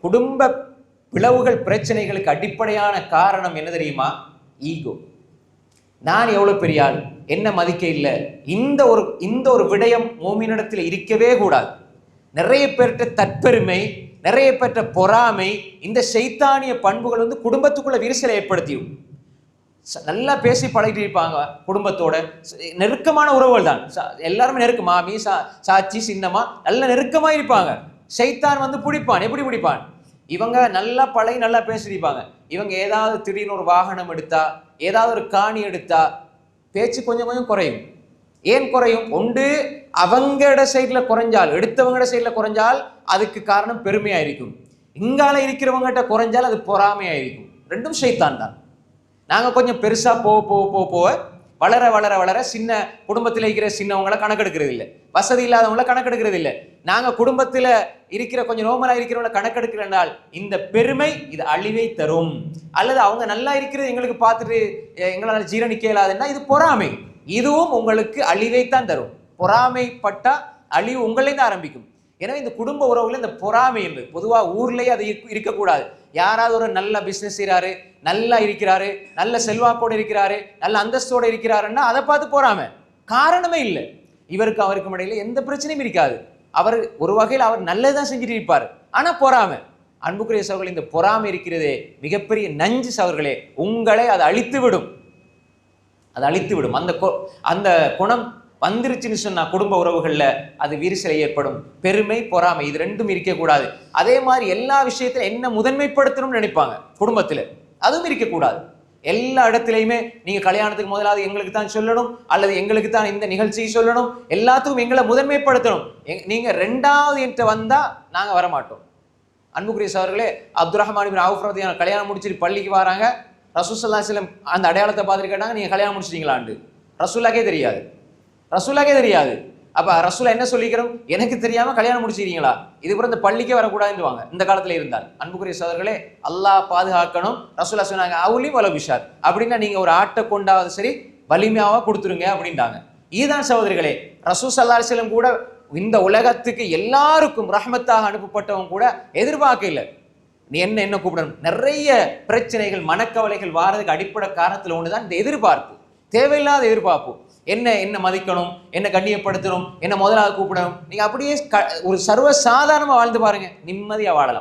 குடும்ப பிளவுகள் பிரச்சனைகளுக்கு அடிப்படையான காரணம் என்ன தெரியுமா? ஈகோ. நான் எவ்வளோ பெரிய ஆள்? என்ன மதிக்க இல்லை? இந்த ஒரு இந்த ஒரு விடயம் மோமினிடத்தில் இருக்கவே கூடாது. நிறைய பேர்கிட்ட தற்பெருமை நிறைய பேர்கிட்ட பொறாமை இந்த சைத்தானிய பண்புகள் வந்து குடும்பத்துக்குள்ள விரிசலை ஏற்படுத்தியும். நல்லா பேசி பழகிட்டு இருப்பாங்க குடும்பத்தோட. நெருக்கமான உறவுகள் தான் ச- எல்லாருமே நெருக்க மாமி சா சாச்சி சின்னமா நல்ல நெருக்கமா இருப்பாங்க. சைத்தான் வந்து பிடிப்பான். எப்படி பிடிப்பான்? இவங்க நல்லா பழகி நல்லா பேசிருப்பாங்க இவங்க ஏதாவது திடீர்னு ஒரு வாகனம் எடுத்தா ஏதாவது ஒரு காணி எடுத்தா பேச்சு கொஞ்சம் கொஞ்சம் குறையும். ஏன் குறையும்? ஒன்று அவங்களோட சைடில் குறைஞ்சால் எடுத்தவங்களோட சைடில் குறைஞ்சால் அதுக்கு காரணம் பெருமையா இருக்கும் இங்கால இருக்கிறவங்ககிட்ட குறைஞ்சால் அது பொறாமையா இருக்கும் ரெண்டும் சைத்தான் தான். நாங்கள் கொஞ்சம் பெருசாக போக போக போக போக வளர வளர வளர சின்ன குடும்பத்தில் இருக்கிற சின்னவங்களை கணக்கெடுக்கிறது இல்லை வசதி இல்லாதவங்கள கணக்கெடுக்கிறது இல்லை நாங்கள் குடும்பத்தில் இருக்கிற கொஞ்சம் நோமலாக இருக்கிறவங்கள கணக்கெடுக்கிறனால் இந்த பெருமை இது அழிவை தரும். அல்லது அவங்க நல்லா இருக்கிறது எங்களுக்கு பார்த்துட்டு எங்களால் ஜீரணிக்க இயலாதுன்னா இது பொறாமை. இதுவும் உங்களுக்கு அழிவைத்தான் தரும். பொறாமைப்பட்டா அழிவு உங்களே தான் ஆரம்பிக்கும். எனவே இந்த குடும்ப உறவுல இந்த பொறாமை என்பது பொதுவாக ஊர்லேயே அது இருக்கக்கூடாது. யாராவது ஒரு நல்ல பிஸ்னஸ் செய்கிறாரு நல்லா இருக்கிறாரு நல்ல செல்வாக்கோடு இருக்கிறாரு நல்ல அந்தஸ்தோடு இருக்கிறாருன்னா அதை பார்த்து பொறாமை. காரணமே இல்லை. இவருக்கு அவருக்கும் இடையில எந்த பிரச்சனையும் இருக்காது. அவர் ஒரு வகையில் அவர் நல்லதான் செஞ்சுட்டு இருப்பார் ஆனால் பொறாமை. அன்புக்குரிய சவர்கள் இந்த பொறாமை இருக்கிறதே மிகப்பெரிய நஞ்சு சவர்களே உங்களை அது அழித்து விடும் அது அழித்து விடும் அந்த அந்த குணம் வந்துருச்சுன்னு சொன்னால் குடும்ப உறவுகளில் அது விரிசலை ஏற்படும். பெருமை பொறாமை இது ரெண்டும் இருக்கக்கூடாது. அதே மாதிரி எல்லா விஷயத்திலும் என்ன முதன்மைப்படுத்தணும்னு நினைப்பாங்க குடும்பத்தில். அதுவும் இருக்கக்கூடாது. எல்லா இடத்துலையுமே நீங்க கல்யாணத்துக்கு முதலாவது எங்களுக்கு தான் சொல்லணும் அல்லது எங்களுக்கு தான் இந்த நிகழ்ச்சியை சொல்லணும். எல்லாத்துக்கும் எங்களை முதன்மைப்படுத்தணும். எங்க- நீங்க ரெண்டாவது என்கிட்ட வந்தா நாங்க வரமாட்டோம். அன்புக்குரிய அவர்களே அப்துல் ரஹ்மான் பின் அவுஃப் கல்யாணம் முடிச்சிட்டு பள்ளிக்கு வராங்க. ரசூசல்லா சிலம் அந்த அடையாளத்தை பார்த்துட்டு கேட்டாங்க நீங்க கல்யாணம் முடிச்சிட்டீங்களாண்டு ரசூல்லாக்கே தெரியாது. ரசூல்லாக்கே தெரியாது. அப்ப ரசூலா என்ன சொல்லிக்கிறோம்? எனக்கு தெரியாம கல்யாணம் முடிச்சிருக்கீங்களா? இது கூட இந்த பள்ளிக்கே வரக்கூடாதுவாங்க இந்த காலத்துல இருந்தால் அன்புக்குரிய சோதர்களே அல்லாஹ் பாதுகாக்கணும். ரசூலா சொன்னாங்க அவுலி வல விஷார் அப்படின்னா நீங்க ஒரு ஆட்டை கொண்டாவது சரி வலிமையாவா கொடுத்துருங்க அப்படின்ட்டாங்க. இதுதான் சகோதரிகளே ரசூ சல்லா செல்லம் கூட இந்த உலகத்துக்கு எல்லாருக்கும் ரஹமத்தாக அனுப்பப்பட்டவங்க கூட எதிர்பார்க்க இல்லை. நீ என்ன என்ன கூப்பிடணும்? நிறைய பிரச்சனைகள் மனக்கவலைகள் வாரதுக்கு அடிப்படை காரணத்துல தான் இந்த எதிர்பார்ப்பு. தேவையில்லாத எதிர்பார்ப்பு. என்ன என்ன மதிக்கணும் என்ன கண்ணியப்படுத்தணும் என்ன முதலாக கூப்பிடணும்? நீங்கள் அப்படியே க- ஒரு சர்வ சாதாரணமாக வாழ்ந்து பாருங்கள் நிம்மதியாக வாழலாம்.